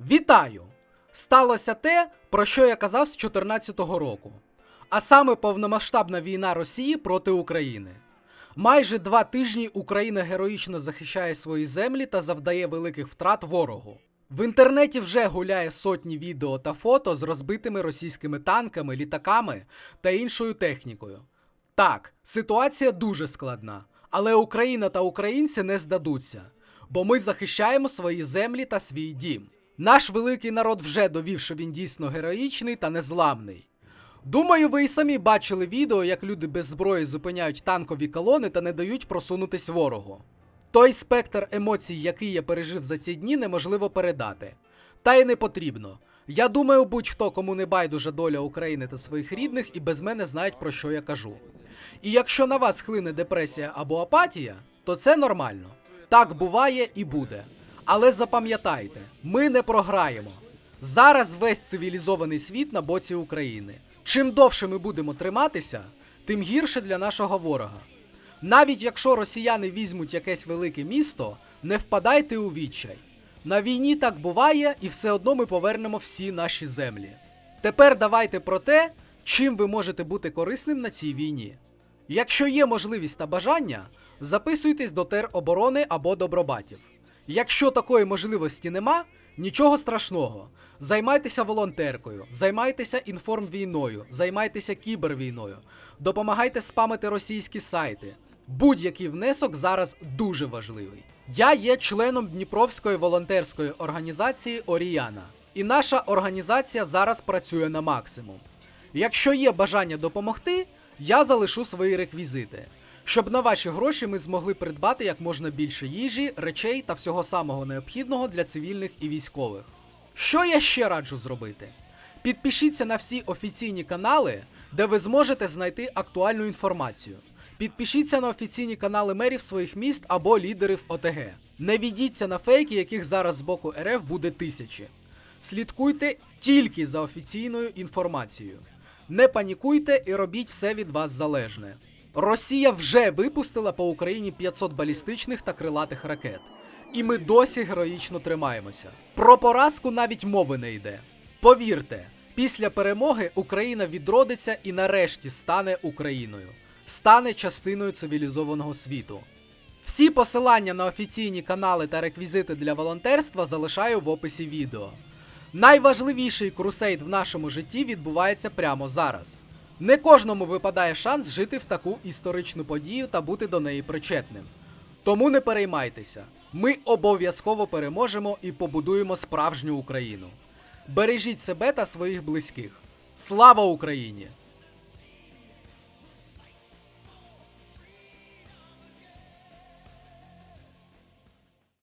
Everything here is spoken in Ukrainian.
Вітаю! Сталося те, про що я казав з 2014 року, а саме повномасштабна війна Росії проти України. Майже два тижні Україна героїчно захищає свої землі та завдає великих втрат ворогу. В інтернеті вже гуляє сотні відео та фото з розбитими російськими танками, літаками та іншою технікою. Так, ситуація дуже складна, але Україна та українці не здадуться, бо ми захищаємо свої землі та свій дім. Наш великий народ вже довів, що він дійсно героїчний та незламний. Думаю, ви і самі бачили відео, як люди без зброї зупиняють танкові колони та не дають просунутись ворогу. Той спектр емоцій, який я пережив за ці дні, неможливо передати. Та й не потрібно. Я думаю, будь-хто, кому не байдужа доля України та своїх рідних, і без мене знають про що я кажу. І якщо на вас хлине депресія або апатія, то це нормально. Так буває і буде. Але запам'ятайте, ми не програємо. Зараз весь цивілізований світ на боці України. Чим довше ми будемо триматися, тим гірше для нашого ворога. Навіть якщо росіяни візьмуть якесь велике місто, не впадайте у відчай. На війні так буває, і все одно ми повернемо всі наші землі. Тепер давайте про те, чим ви можете бути корисним на цій війні. Якщо є можливість та бажання, записуйтесь до тероборони або добробатів. Якщо такої можливості нема, нічого страшного. Займайтеся волонтеркою, займайтеся інформвійною, займайтеся кібервійною, допомагайте спамити російські сайти. Будь-який внесок зараз дуже важливий. Я є членом Дніпровської волонтерської організації Оріяна, і наша організація зараз працює на максимум. Якщо є бажання допомогти, я залишу свої реквізити, щоб на ваші гроші ми змогли придбати як можна більше їжі, речей та всього самого необхідного для цивільних і військових. Що я ще раджу зробити? Підпишіться на всі офіційні канали, де ви зможете знайти актуальну інформацію. Підпишіться на офіційні канали мерів своїх міст або лідерів ОТГ. Не відійдіться на фейки, яких зараз з боку РФ буде тисячі. Слідкуйте тільки за офіційною інформацією. Не панікуйте і робіть все від вас залежне. Росія вже випустила по Україні 500 балістичних та крилатих ракет. І ми досі героїчно тримаємося. Про поразку навіть мови не йде. Повірте, після перемоги Україна відродиться і нарешті стане Україною, стане частиною цивілізованого світу. Всі посилання на офіційні канали та реквізити для волонтерства залишаю в описі відео. Найважливіший крусейд в нашому житті відбувається прямо зараз. Не кожному випадає шанс жити в таку історичну подію та бути до неї причетним. Тому не переймайтеся, ми обов'язково переможемо і побудуємо справжню Україну. Бережіть себе та своїх близьких. Слава Україні!